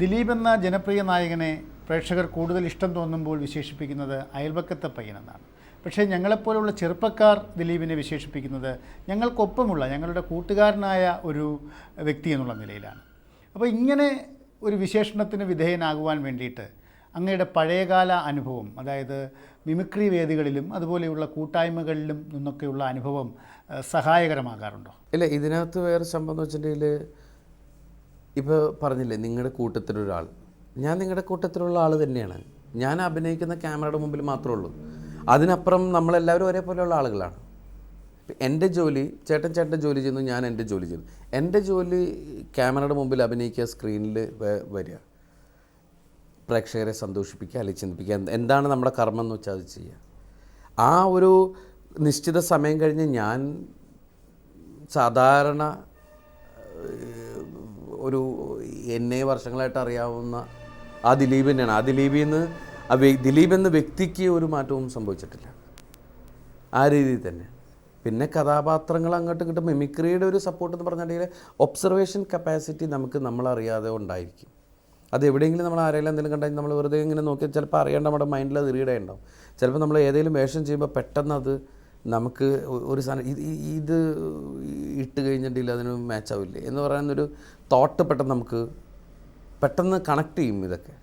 ദിലീപ് എന്ന ജനപ്രിയ നായകനെ പ്രേക്ഷകർ കൂടുതൽ ഇഷ്ടം തോന്നുമ്പോൾ വിശേഷിപ്പിക്കുന്നത് അയൽവക്കത്തെ പയ്യനെന്നാണ്. പക്ഷേ ഞങ്ങളെപ്പോലുള്ള ചെറുപ്പക്കാർ ദിലീപിനെ വിശേഷിപ്പിക്കുന്നത് ഞങ്ങൾക്കൊപ്പമുള്ള ഞങ്ങളുടെ കൂട്ടുകാരനായ ഒരു വ്യക്തി എന്നുള്ള നിലയിലാണ്. അപ്പോൾ ഇങ്ങനെ ഒരു വിശേഷണത്തിന് വിധേയനാകുവാൻ വേണ്ടിയിട്ട് അങ്ങയുടെ പഴയകാല അനുഭവം അതായത് മിമിക്രി വേദികളിലും അതുപോലെയുള്ള കൂട്ടായ്മകളിലും നിന്നൊക്കെയുള്ള അനുഭവം സഹായകരമാകാറുണ്ടോ? ഇല്ല ഇതിനകത്ത് വേറെ വെച്ചിട്ടുണ്ടെങ്കിൽ ഇപ്പോൾ പറഞ്ഞില്ലേ നിങ്ങളുടെ കൂട്ടത്തിലൊരാൾ. ഞാൻ നിങ്ങളുടെ കൂട്ടത്തിലുള്ള ആൾ തന്നെയാണ്. ഞാൻ അഭിനയിക്കുന്ന ക്യാമറയുടെ മുമ്പിൽ മാത്രമേ ഉള്ളൂ. അതിനപ്പുറം നമ്മളെല്ലാവരും ഒരേപോലെയുള്ള ആളുകളാണ്. എന്റെ ജോലി ചേട്ടൻ ചേട്ടന്റെ ജോലി ചെയ്യുന്നു ഞാൻ എന്റെ ജോലി ചെയ്യുന്നു. എന്റെ ജോലി ക്യാമറയുടെ മുമ്പിൽ അഭിനയിക്കുക സ്ക്രീനിൽ വരിക. പ്രേക്ഷകരെ സന്തോഷിപ്പിക്കുക അല്ലെങ്കിൽ ചിന്തിപ്പിക്കുക. എന്താണ് നമ്മുടെ കർമ്മം എന്ന് വെച്ചാൽ അത് ചെയ്യുക. ആ ഒരു നിശ്ചിത സമയം കഴിഞ്ഞ് ഞാൻ സാധാരണ ഒരു എന്നെ വർഷങ്ങളായിട്ട് അറിയാവുന്ന ആ ദിലീപ് തന്നെയാണ്. ആ ദിലീപിൽ നിന്ന് ആ ദിലീപ് എന്ന വ്യക്തിക്ക് ഒരു മാറ്റവും സംഭവിച്ചിട്ടില്ല. ആ രീതിയിൽ തന്നെ. പിന്നെ കഥാപാത്രങ്ങൾ അങ്ങോട്ടും ഇങ്ങോട്ടും മിമിക്രിയുടെ ഒരു സപ്പോർട്ട് എന്ന് പറഞ്ഞിട്ടുണ്ടെങ്കിൽ ഒബ്സർവേഷൻ കപ്പാസിറ്റി നമുക്ക് നമ്മളറിയാതെ ഉണ്ടായിരിക്കും. അത് എവിടെയെങ്കിലും നമ്മൾ ആരെങ്കിലും എന്തെങ്കിലും കണ്ടാൽ നമ്മൾ വെറുതെ ഇങ്ങനെ നോക്കി ചിലപ്പോൾ അറിയാണ്ട് നമ്മുടെ മൈൻഡിൽ അത് റീഡ് ഉണ്ടാവും ചിലപ്പോൾ നമ്മൾ ഏതെങ്കിലും വേഷം ചെയ്യുമ്പോൾ പെട്ടെന്ന് അത് നമുക്ക് ഒരു സാധനം ഇത് ഇത് ഇട്ട് കഴിഞ്ഞിട്ടില്ല അതിന് മാച്ച് ആവില്ലേ എന്ന് പറയുന്നൊരു തോട്ട് പെട്ടെന്ന് നമുക്ക് പെട്ടെന്ന് കണക്ട് ചെയ്യും ഇതൊക്കെ.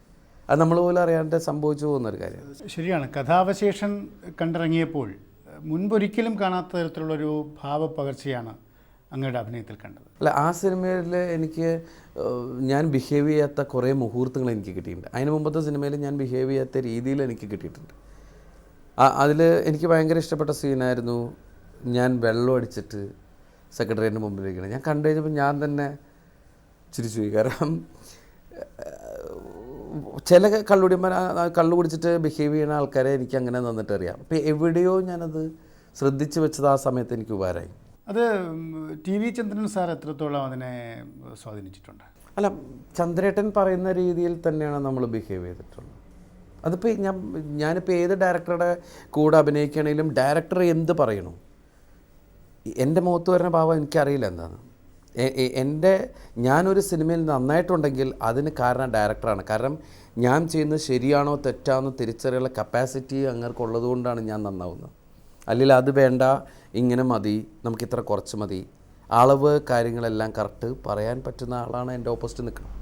അത് നമ്മൾ പോലും അറിയാണ്ട് സംഭവിച്ചു പോകുന്നൊരു കാര്യമാണ് ശരിയാണ്. കഥാവശേഷം കണ്ടിറങ്ങിയപ്പോൾ മുൻപൊരിക്കലും കാണാത്ത തരത്തിലുള്ളൊരു ഭാവപ്പകർച്ചയാണ് അങ്ങയുടെ അഭിനയത്തിൽ കണ്ടത്. അല്ല ആ സിനിമയിൽ എനിക്ക് ഞാൻ ബിഹേവ് ചെയ്യാത്ത കുറേ മുഹൂർത്തങ്ങൾ എനിക്ക് കിട്ടിയിട്ടുണ്ട്. അതിന് മുമ്പത്തെ സിനിമയിൽ ഞാൻ ബിഹേവ് ചെയ്യാത്ത രീതിയിൽ എനിക്ക് കിട്ടിയിട്ടുണ്ട്. അതിൽ എനിക്ക് ഭയങ്കര ഇഷ്ടപ്പെട്ട സീനായിരുന്നു ഞാൻ വെള്ളം അടിച്ചിട്ട് സെക്രട്ടറിയേന്റെ മുമ്പിലിരിക്കണം. ഞാൻ കണ്ടു കഴിഞ്ഞപ്പോൾ ഞാൻ തന്നെ ചിരിച്ചു പോയി കാരണം ചില കള്ളുടിയന്മാർ കള്ളു കുടിച്ചിട്ട് ബിഹേവ് ചെയ്യുന്ന ആൾക്കാരെ എനിക്ക് അങ്ങനെ നന്നിട്ട് അറിയാം അപ്പോൾ എവിടെയോ ഞാനത് ശ്രദ്ധിച്ച് വെച്ചത് ആ സമയത്ത് എനിക്ക് ഉപകാരമായി. അത് ടി വി ചന്ദ്രൻ സാർ എത്രത്തോളം അതിനെ സ്വാധീനിച്ചിട്ടുണ്ട്? അല്ല ചന്ദ്രേട്ടൻ പറയുന്ന രീതിയിൽ തന്നെയാണ് നമ്മൾ ബിഹേവ് ചെയ്തിട്ടുള്ളത്. അതിപ്പോൾ ഞാൻ ഞാനിപ്പോൾ ഏത് ഡയറക്ടറുടെ കൂടെ അഭിനയിക്കുകയാണെങ്കിലും ഡയറക്ടർ എന്ത് പറയണു? എന്റെ മുഖത്ത് വരുന്ന ഭാവം എനിക്കറിയില്ല എന്താണ്. എന്റെ ഞാനൊരു സിനിമയിൽ നന്നായിട്ടുണ്ടെങ്കിൽ അതിന് കാരണം ഡയറക്ടറാണ്. കാരണം ഞാൻ ചെയ്യുന്നത് ശരിയാണോ തെറ്റാണോ തിരിച്ചറിയാനുള്ള കപ്പാസിറ്റി അങ്ങർക്കുള്ളത് കൊണ്ടാണ് ഞാൻ നന്നാവുന്നത്. അല്ലെങ്കിൽ അത് വേണ്ട ഇങ്ങനെ മതി നമുക്ക് ഇത്ര കുറച്ച് മതി. അളവ് കാര്യങ്ങളെല്ലാം കറക്റ്റ് പറയാൻ പറ്റുന്ന ആളാണ് എന്റെ ഓപ്പോസിറ്റ് നിൽക്കുന്നത്.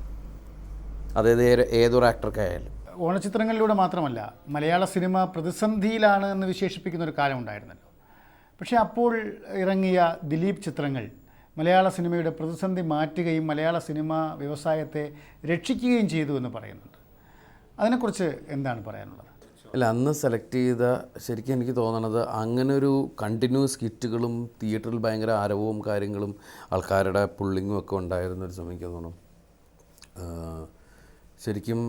അതായത് ഏത് ഏതൊരു ആക്ടർക്കായാലും ഓണച്ചിത്രങ്ങളിലൂടെ മാത്രമല്ല മലയാള സിനിമ പ്രതിസന്ധിയിലാണ് എന്ന് വിശേഷിപ്പിക്കുന്ന ഒരു കാലം ഉണ്ടായിരുന്നല്ലോ. പക്ഷേ അപ്പോൾ ഇറങ്ങിയ ദിലീപ് ചിത്രങ്ങൾ മലയാള സിനിമയുടെ പ്രതിസന്ധി മാറ്റുകയും മലയാള സിനിമ വ്യവസായത്തെ രക്ഷിക്കുകയും ചെയ്തു എന്ന് പറയുന്നുണ്ട്. അതിനെക്കുറിച്ച് എന്താണ് പറയാനുള്ളത്? അല്ല അന്ന് സെലക്ട് ചെയ്ത ശരിക്കും എനിക്ക് തോന്നണത് അങ്ങനെ ഒരു കണ്ടിന്യൂസ് ഹിറ്റുകളും തിയേറ്ററിൽ ഭയങ്കര ആരവവും കാര്യങ്ങളും ആൾക്കാരുടെ പുള്ളിങ്ങും ഒക്കെ ഉണ്ടായിരുന്നൊരു സമയം തോന്നുന്നു. ശരിക്കും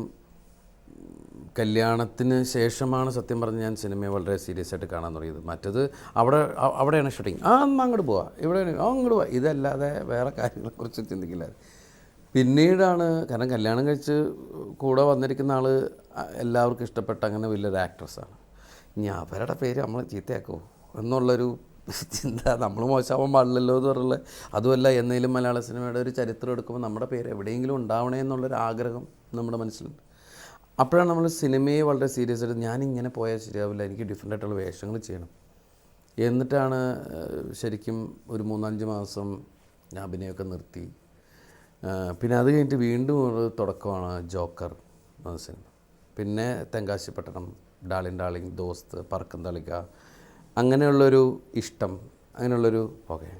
കല്യാണത്തിന് ശേഷമാണ് സത്യം പറഞ്ഞ് ഞാൻ സിനിമയെ വളരെ സീരിയസ് ആയിട്ട് കാണാൻ തുടങ്ങിയത്. മറ്റത് അവിടെ അവിടെയാണ് ഷൂട്ടിങ് ആ എന്നാൽ അങ്ങോട്ട് പോവാം. ഇവിടെ അങ്ങോട്ട് പോവാം. ഇതല്ലാതെ വേറെ കാര്യങ്ങളെക്കുറിച്ച് ചിന്തിക്കില്ല. പിന്നീടാണ് കാരണം കല്യാണം കഴിച്ച് കൂടെ വന്നിരിക്കുന്ന ആൾ എല്ലാവർക്കും ഇഷ്ടപ്പെട്ട അങ്ങനെ വലിയൊരു ആക്ട്രസ്സാണ് ഇനി അവരുടെ പേര് നമ്മൾ ചീത്തയാക്കുമോ എന്നുള്ളൊരു ചിന്ത നമ്മൾ മോശമാവാൻ പാടില്ലല്ലോ എന്ന് പറഞ്ഞുള്ള അതുമല്ല എന്നേലും മലയാള സിനിമയുടെ ഒരു ചരിത്രം എടുക്കുമ്പോൾ നമ്മുടെ പേര് എവിടെയെങ്കിലും ഉണ്ടാവണേ എന്നുള്ളൊരു ആഗ്രഹം നമ്മുടെ മനസ്സിലുണ്ട്. അപ്പോഴാണ് നമ്മൾ സിനിമയെ വളരെ സീരിയസ് ആയിട്ട് ഞാനിങ്ങനെ പോയാൽ ശരിയാവില്ല എനിക്ക് ഡിഫറെന്റ് ആയിട്ടുള്ള വേഷങ്ങൾ ചെയ്യണം. എന്നിട്ടാണ് ശരിക്കും ഒരു മൂന്നഞ്ച് മാസം ഞാൻ അഭിനയമൊക്കെ നിർത്തി. പിന്നെ അത് കഴിഞ്ഞിട്ട് വീണ്ടും ഒരു തുടക്കമാണ് ജോക്കർ എന്ന സിനിമ. പിന്നെ തെങ്കാശിപ്പട്ടണം ഡാളിൻ ഡാളിങ് ദോസ്ത് പറക്കം തളിക അങ്ങനെയുള്ളൊരു ഇഷ്ടം അങ്ങനെയുള്ളൊരു ഓക്കെ.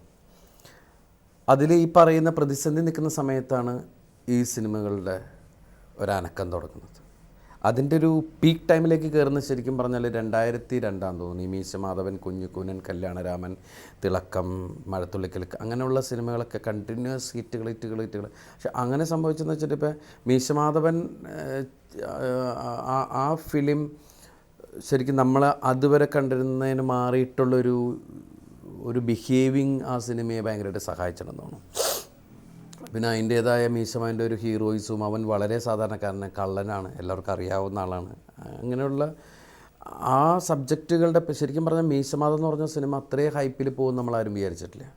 അതിൽ ഈ പറയുന്ന പ്രതിസന്ധി നിൽക്കുന്ന സമയത്താണ് ഈ സിനിമകളുടെ ഒരനക്കം തുടങ്ങുന്നത്. അതിന്റെ ഒരു പീക്ക് ടൈമിലേക്ക് കയറുന്ന ശരിക്കും പറഞ്ഞാൽ രണ്ടായിരത്തി രണ്ടാം തോന്നുന്നു. മീശ മാധവൻ കുഞ്ഞുകൂനൻ കല്യാണരാമൻ തിളക്കം മഴത്തുള്ളിക്കൽ അങ്ങനെയുള്ള സിനിമകളൊക്കെ കണ്ടിന്യൂസ് ഹിറ്റുകൾ ഹിറ്റുകൾ ഹിറ്റുകൾ പക്ഷെ അങ്ങനെ സംഭവിച്ചെന്ന് വെച്ചിട്ട് ഇപ്പോൾ മീശമാധവൻ മാധവൻ ആ ഫിലിം ശരിക്കും നമ്മൾ അതുവരെ കണ്ടിരുന്നതിന് മാറിയിട്ടുള്ളൊരു ഒരു ബിഹേവിങ് ആ സിനിമയെ ഭയങ്കരമായിട്ട് സഹായിച്ചിട്ടുണ്ടെന്ന് തോന്നുന്നു. പിന്നെ അതിന്റേതായ മീശമാന്റെ ഒരു ഹീറോയിസും അവൻ വളരെ സാധാരണക്കാരന് കള്ളനാണ് എല്ലാവർക്കും അറിയാവുന്ന ആളാണ്. അങ്ങനെയുള്ള ആ സബ്ജക്റ്റുകളുടെ ശരിക്കും പറഞ്ഞാൽ മീശമാധം എന്ന് പറഞ്ഞ സിനിമ അത്രയും ഹൈപ്പിൽ പോകും നമ്മളാരും വിചാരിച്ചിട്ടില്ല.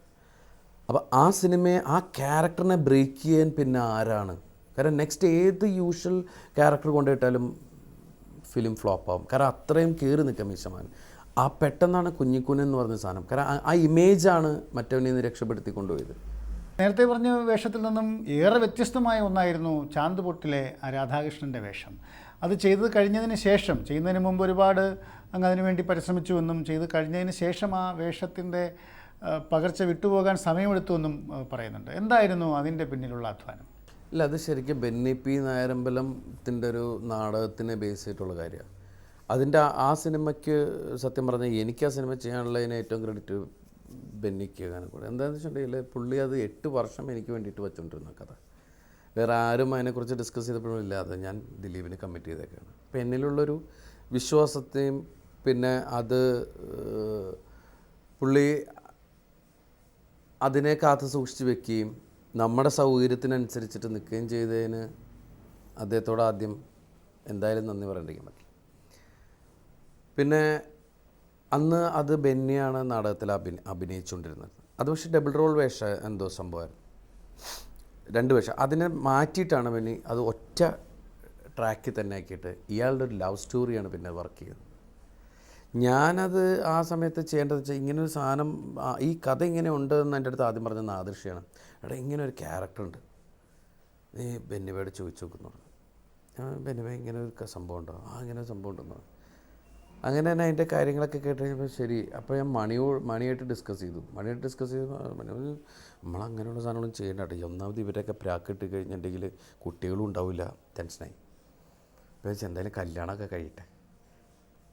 അപ്പോൾ ആ സിനിമയെ ആ ക്യാരക്ടറിനെ ബ്രേക്ക് ചെയ്യാൻ പിന്നെ ആരാണ്? കാരണം നെക്സ്റ്റ് ഏത് യൂഷ്വൽ ക്യാരക്ടർ കൊണ്ടുപോയിട്ടാലും ഫിലിം ഫ്ലോപ്പ് ആവും കാരണം അത്രയും കയറി നിൽക്കാം മീശമാൻ ആ പെട്ടെന്നാണ് കുഞ്ഞിക്കുൻ എന്ന് പറഞ്ഞ സാധനം. കാരണം ആ- ആ ഇമേജാണ് മറ്റവനെ നിന്ന് രക്ഷപ്പെടുത്തി കൊണ്ടുപോയത്. നേരത്തെ പറഞ്ഞ വേഷത്തിൽ നിന്നും ഏറെ വ്യത്യസ്തമായ ഒന്നായിരുന്നു ചാന്ത് പൊട്ടിലെ രാധാകൃഷ്ണന്റെ വേഷം. അത് ചെയ്ത് കഴിഞ്ഞതിന് ശേഷം ചെയ്യുന്നതിന് മുമ്പ് ഒരുപാട് അങ്ങ് അതിനുവേണ്ടി പരിശ്രമിച്ചുവെന്നും ചെയ്ത് കഴിഞ്ഞതിന് ശേഷം ആ വേഷത്തിന്റെ പകർച്ച വിട്ടുപോകാൻ സമയമെടുത്തുവെന്നും പറയുന്നുണ്ട്. എന്തായിരുന്നു അതിന്റെ പിന്നിലുള്ള അധ്വാനം? ഇല്ല അത് ശരിക്കും ബെന്നി പി നായരമ്പലത്തിന്റെ ഒരു നാടകത്തിനെ ബേസ് ചെയ്തിട്ടുള്ള കാര്യമാണ്. അതിന്റെ ആ- സിനിമയ്ക്ക് സത്യം പറഞ്ഞാൽ എനിക്ക് ആ സിനിമ ചെയ്യാനുള്ളതിന് ഏറ്റവും ക്രെഡിറ്റ് ബെന്നിക്ക് അങ്ങനെ കൂടെ. എന്താണെന്ന് വെച്ചിട്ടുണ്ടെങ്കിൽ പുള്ളി അത് എട്ട് വർഷം എനിക്ക് വേണ്ടിയിട്ട് വെച്ചുകൊണ്ടിരുന്ന കഥ. വേറെ ആരും അതിനെക്കുറിച്ച് ഡിസ്കസ് ചെയ്തപ്പോഴും ഇല്ലാതെ ഞാൻ ദിലീപിന് കമ്മിറ്റ് ചെയ്തേക്കാണ്. അപ്പം എന്നിലുള്ളൊരു വിശ്വാസത്തെയും പിന്നെ അത് പുള്ളി അതിനെ കാത്തു സൂക്ഷിച്ച് വെക്കുകയും നമ്മുടെ സൗകര്യത്തിനനുസരിച്ചിട്ട് നിൽക്കുകയും ചെയ്തതിന് അദ്ദേഹത്തോട് ആദ്യം എന്തായാലും നന്ദി പറയേണ്ടിരിക്കാൻ പറ്റില്ല പിന്നെ അന്ന് അത് ബെന്നിയാണ് നാടകത്തിൽ അഭിന അഭിനയിച്ചുകൊണ്ടിരുന്നത്. അത് പക്ഷേ ഡബിൾ റോൾ വേഷ എന്തോ സംഭവമായിരുന്നു. രണ്ട് വേഷം. അതിനെ മാറ്റിയിട്ടാണ് ബെന്നി അത് ഒറ്റ ട്രാക്കിൽ തന്നെ ആക്കിയിട്ട് ഇയാളുടെ ഒരു ലവ് സ്റ്റോറിയാണ് പിന്നെ വർക്ക് ചെയ്തത് ഞാനത് ആ സമയത്ത് ചെയ്യേണ്ടത് വെച്ചാൽ ഇങ്ങനെ ഒരു സാധനം ഈ കഥ ഇങ്ങനെ ഉണ്ട് എന്ന് എന്റെ അടുത്ത് ആദ്യം പറഞ്ഞ നാദൃശ്യാണ് എടാ ഇങ്ങനെ ഒരു ക്യാരക്ടർ ഉണ്ട്. നീ ബെന്നിവയോട് ചോദിച്ചു നോക്കുന്നു ആ ബെന്നിവ ഇങ്ങനെ ഒരു സംഭവം ഉണ്ടോ? ആ ഇങ്ങനെ ഒരു സംഭവം ഉണ്ടെന്ന്. അങ്ങനെ തന്നെ അതിന്റെ കാര്യങ്ങളൊക്കെ കേട്ട് കഴിഞ്ഞപ്പോൾ ശരി അപ്പോൾ ഞാൻ മണിയോ മണിയായിട്ട് ഡിസ്കസ് ചെയ്തു. മണിയായിട്ട് ഡിസ്കസ് ചെയ്തു മണി നമ്മളങ്ങനെയുള്ള സാധനങ്ങളും ചെയ്യേണ്ട ഒന്നാമത് ഇവരൊക്കെ പ്രാക്കിട്ട് കഴിഞ്ഞിട്ടുണ്ടെങ്കിൽ കുട്ടികളും ഉണ്ടാവില്ല ടെൻഷനായി അപ്പോൾ വെച്ചാൽ എന്തായാലും കല്യാണമൊക്കെ കഴിയട്ടെ.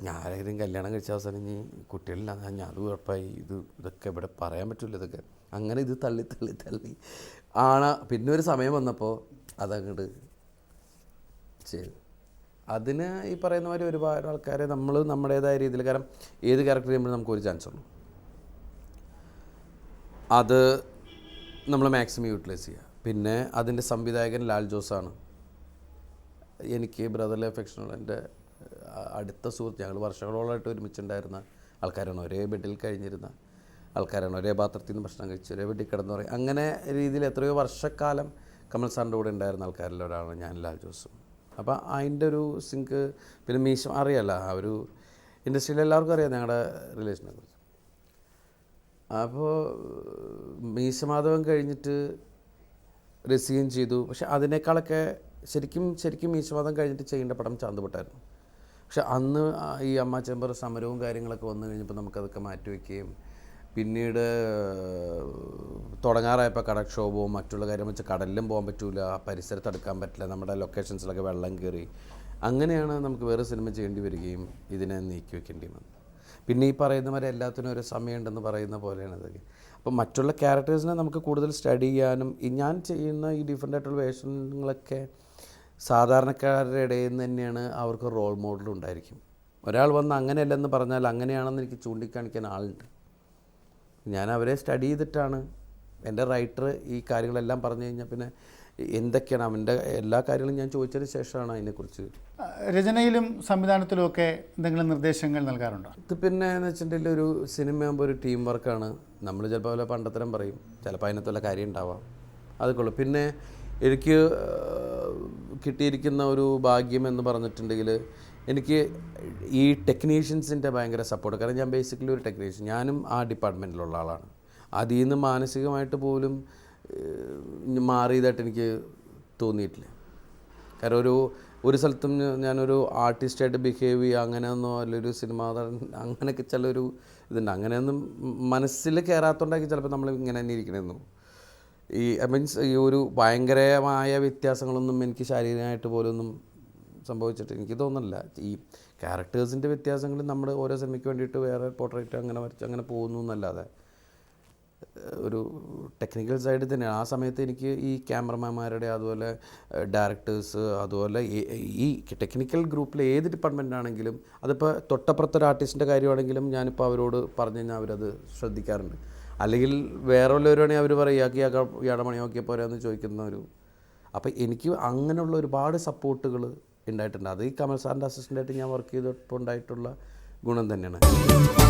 ഞാനായാലും കല്യാണം കഴിച്ച അവസാനം ഇനി കുട്ടികളില്ല ഞാൻ അത് ഉറപ്പായി. ഇത് ഇതൊക്കെ ഇവിടെ പറയാൻ പറ്റില്ല ഇതൊക്കെ. അങ്ങനെ ഇത് തള്ളി തള്ളി തള്ളി. ആണ് പിന്നെ ഒരു സമയം വന്നപ്പോൾ അതങ്ങോട്ട് ചെയ്തു അതിന് ഈ പറയുന്ന മാതിരി ഒരുപാട് ആൾക്കാരെ നമ്മൾ നമ്മുടേതായ രീതിയിൽ കാരണം ഏത് ക്യാരക്ടർ ചെയ്യുമ്പോഴും നമുക്ക് ഒരു ചാൻസ് ഉള്ളൂ. അത് നമ്മൾ മാക്സിമം യൂട്ടിലൈസ് ചെയ്യുക. പിന്നെ അതിന്റെ സംവിധായകൻ ലാൽ ജോസാണ്. എനിക്ക് ബ്രദർലി അഫെക്ഷനുള്ള എന്റെ അടുത്ത സുഹൃത്ത് ഞങ്ങൾ വർഷങ്ങളോളമായിട്ട് ഒരുമിച്ചുണ്ടായിരുന്ന ആൾക്കാരാണ്. ഒരേ ബെഡിൽ കഴിഞ്ഞിരുന്ന ആൾക്കാരാണ്. ഒരേ പാത്രത്തിൽ നിന്ന് ഭക്ഷണം കഴിച്ച് ഒരേ ബെഡിൽ കിടന്ന് പറയും അങ്ങനെ രീതിയിൽ എത്രയോ വർഷക്കാലം കമൽ സാറിന്റെ കൂടെ ഉണ്ടായിരുന്ന ആൾക്കാരിലൊരാളാണ് ഞാൻ ലാൽ ജോസും. അപ്പോൾ അതിന്റെ ഒരു സിങ്ക് പിന്നെ മീശം അറിയാലോ ആ ഒരു ഇൻഡസ്ട്രിയിൽ എല്ലാവർക്കും അറിയാം ഞങ്ങളുടെ റിലേഷനെ കുറിച്ച്. അപ്പോൾ മീശമാധവൻ കഴിഞ്ഞിട്ട് റിസീവ് ചെയ്തു. പക്ഷെ അതിനേക്കാളൊക്കെ ശരിക്കും ശരിക്കും മീശമാധവൻ കഴിഞ്ഞിട്ട് ചെയ്യേണ്ട പടം ചാന്തുപെട്ടായിരുന്നു. പക്ഷെ അന്ന് ഈ അമ്മ ചെമ്പർ സമരവും കാര്യങ്ങളൊക്കെ വന്നു കഴിഞ്ഞപ്പോൾ നമുക്കതൊക്കെ മാറ്റിവെക്കുകയും പിന്നീട് തുടങ്ങാറായപ്പോൾ കടക്ഷോഭവും മറ്റുള്ള കാര്യം വെച്ച് കടലിലും പോകാൻ പറ്റില്ല പരിസരത്ത് അടുക്കാൻ പറ്റില്ല നമ്മുടെ ലൊക്കേഷൻസിലൊക്കെ വെള്ളം കയറി അങ്ങനെയാണ് നമുക്ക് വേറെ സിനിമ ചെയ്യേണ്ടി വരികയും ഇതിനെ നീക്കി വെക്കേണ്ടി വന്നത്. പിന്നെ ഈ പറയുന്ന പോലെ എല്ലാത്തിനും ഒരു സമയമുണ്ടെന്ന് പറയുന്ന പോലെയാണ് ഇതൊക്കെ. അപ്പം മറ്റുള്ള ക്യാരക്ടേഴ്സിനെ നമുക്ക് കൂടുതൽ സ്റ്റഡി ചെയ്യാനും ഞാൻ ചെയ്യുന്ന ഈ ഡിഫറെന്റ് ആയിട്ടുള്ള വേഷങ്ങളൊക്കെ സാധാരണക്കാരുടെ ഇടയിൽ നിന്ന് തന്നെയാണ് അവർക്ക് റോൾ മോഡൽ ഉണ്ടായിരിക്കും. ഒരാൾ വന്ന് അങ്ങനെയല്ലെന്ന് പറഞ്ഞാൽ അങ്ങനെയാണെന്ന് എനിക്ക് ചൂണ്ടിക്കാണിക്കാൻ ആളുണ്ട്. ഞാൻ അവരെ സ്റ്റഡി ചെയ്തിട്ടാണ്. എന്റെ റൈറ്റർ ഈ കാര്യങ്ങളെല്ലാം പറഞ്ഞു കഴിഞ്ഞാൽ പിന്നെ എന്തൊക്കെയാണ് അവന്റെ എല്ലാ കാര്യങ്ങളും ഞാൻ ചോദിച്ചതിന് ശേഷമാണ് അതിനെക്കുറിച്ച്. രചനയിലും സംവിധാനത്തിലും ഒക്കെ എന്തെങ്കിലും നിർദ്ദേശങ്ങൾ നൽകാറുണ്ടോ? ഇത് പിന്നെ എന്ന് വെച്ചിട്ടുണ്ടെങ്കിൽ ഒരു സിനിമയാകുമ്പോൾ ഒരു ടീം വർക്കാണ് നമ്മൾ ചിലപ്പോൾ വല്ല പണ്ടത്തരം പറയും. ചിലപ്പോൾ അതിനകത്ത് വല്ല കാര്യം ഉണ്ടാവാം. അതൊക്കെ ഉള്ളു. പിന്നെ എനിക്ക് കിട്ടിയിരിക്കുന്ന ഒരു ഭാഗ്യം എന്ന് പറഞ്ഞിട്ടുണ്ടെങ്കിൽ എനിക്ക് ഈ ടെക്നീഷ്യൻസിന്റെ ഭയങ്കര സപ്പോർട്ട് കാരണം ഞാൻ ബേസിക്കലി ഒരു ടെക്നീഷ്യൻ ഞാനും ആ ഡിപ്പാർട്ട്മെന്റിലുള്ള ആളാണ്. അതിൽ നിന്ന് മാനസികമായിട്ട് പോലും മാറിയതായിട്ട് എനിക്ക് തോന്നിയിട്ടില്ല. കാരണം ഒരു ഒരു സ്ഥലത്തും ഞാനൊരു ആർട്ടിസ്റ്റായിട്ട് ബിഹേവ് ചെയ്യുക അങ്ങനെയൊന്നോ അല്ലൊരു സിനിമാ അങ്ങനെയൊക്കെ ചിലൊരു ഇതുണ്ട്. അങ്ങനെയൊന്നും മനസ്സിൽ കയറാത്തോണ്ടാക്കി ചിലപ്പോൾ നമ്മൾ ഇങ്ങനെ തന്നെ ഇരിക്കണമെന്നു ഈ മീൻസ് ഈ ഒരു ഭയങ്കരമായ വ്യത്യാസങ്ങളൊന്നും എനിക്ക് ശാരീരികമായിട്ട് പോലൊന്നും സംഭവിച്ചിട്ട് എനിക്ക് തോന്നുന്നില്ല. ഈ ക്യാരക്ടേഴ്സിന്റെ വ്യത്യാസങ്ങൾ നമ്മൾ ഓരോ സിനിമയ്ക്ക് വേണ്ടിയിട്ട് വേറെ പോർട്രേറ്റ് അങ്ങനെ വരച്ച് അങ്ങനെ പോകുന്നു എന്നല്ലാതെ ഒരു ടെക്നിക്കൽ സൈഡിൽ തന്നെയാണ്. ആ സമയത്ത് എനിക്ക് ഈ ക്യാമറമാന്മാരുടെ അതുപോലെ ഡയറക്ടേഴ്സ് അതുപോലെ ഈ- ടെക്നിക്കൽ ഗ്രൂപ്പിലെ ഏത് ഡിപ്പാർട്ട്മെന്റ് ആണെങ്കിലും അതിപ്പോൾ തൊട്ടപ്പുറത്തൊരു ആർട്ടിസ്റ്റിന്റെ കാര്യമാണെങ്കിലും ഞാനിപ്പോൾ അവരോട് പറഞ്ഞു കഴിഞ്ഞാൽ അവരത് ശ്രദ്ധിക്കാറുണ്ട്. അല്ലെങ്കിൽ വേറെ വല്ലവരുവാണെങ്കിൽ അവർ പറയും ഇയാൾക്ക് ഇയാൾക്ക് ഇയാളുടെ മണി നോക്കിയാൽ പോരാന്ന് ചോദിക്കുന്ന ഒരു അപ്പോൾ എനിക്ക് അങ്ങനെയുള്ള ഒരുപാട് സപ്പോർട്ടുകൾ ഉണ്ടായിട്ടുണ്ട്. അത് ഈ കമൽ സാറിന്റെ അസിസ്റ്റന്റായിട്ട് ഞാൻ വർക്ക് ചെയ്തപ്പോൾ ഉണ്ടായിട്ടുള്ള ഗുണം തന്നെയാണ്.